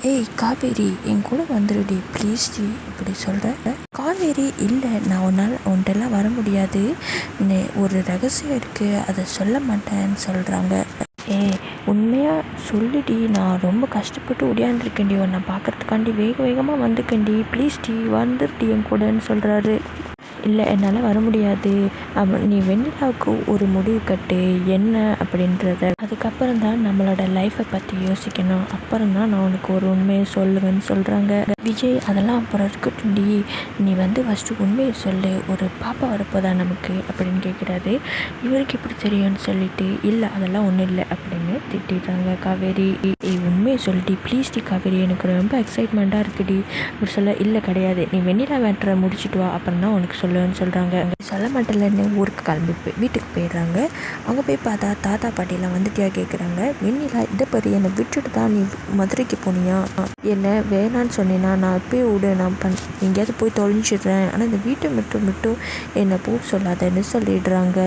ஏய் காவேரி என் கூட வந்துடுடி please D இப்படி சொல்கிற காவேரி இல்லை நான் உன்னால் உன்ட்டெல்லாம் வர முடியாது. நே- ஒரு ரகசியம் இருக்குது அதை சொல்ல மாட்டேன்னு சொல்கிறாங்க ஏ உண்மையாக சொல்லுடி நான் ரொம்ப கஷ்டப்பட்டு ஒடியாந்துருக்கேன்டி உன்னை பார்க்கறதுக்காண்டி வேக வேகமாக வந்துக்கண்டி ப்ளீஸ் டி வந்துருடி என் கூடன்னு சொல்கிறாரு இல்லை என்னால் வர முடியாது. அவ நீ வெண்ணிலாவுக்கு ஒரு முடிவு கட்டு என்ன அப்படின்றத. அதுக்கப்புறம் தான் நம்மளோட லைஃப்பை பற்றி யோசிக்கணும். அப்புறம் தான் நான் உனக்கு ஒரு உண்மையை சொல்லுவேன்னு சொல்கிறாங்க விஜய் அதெல்லாம் அப்புறம் இருக்கட்டும்டி நீ வந்து ஃபஸ்ட்டு உண்மையை சொல்லு. ஒரு பாப்பா வரப்போதா நமக்கு அப்படின்னு கேட்குறாரு. இவருக்கு எப்படி தெரியும்னு சொல்லிட்டு இல்லை அதெல்லாம் ஒன்றும் இல்லை அப்படின்னு. திட்டிடுறாங்க காவேரி ஏய் உண்மையை சொல்லிட்டு ப்ளீஸ் டி காவேரி எனக்கு ரொம்ப எக்ஸைட்மெண்ட்டாக இருக்குடி. அப்படி சொல்ல இல்லை கிடையாது. நீ வெண்ணிலா வேட்டரை முடிச்சுட்டு வா. அப்புறம் தான் உனக்கு சொல்லுன்னு சொல்கிறாங்க சொல்ல மாட்டேன்ல ஊருக்கு கிளம்பி போய் வீட்டுக்கு போயிடுறாங்க. அங்கே போய் பார்த்தா தாத்தா பாட்டிலாம் வந்துட்டியா கேட்குறாங்க வெண்ணிலா இதை பற்றி என்னை விட்டுட்டு தான் நீ மதுரைக்கு போனியா? என்ன வேணான்னு சொன்னீன்னா நான் இப்போயே விடு. நான் பண் எங்கேயாவது போய் தொலைஞ்சிடுறேன். ஆனால் இந்த வீட்டை மட்டும் மட்டும் என்னை போக சொல்லாதன்னு சொல்லிடுறாங்க.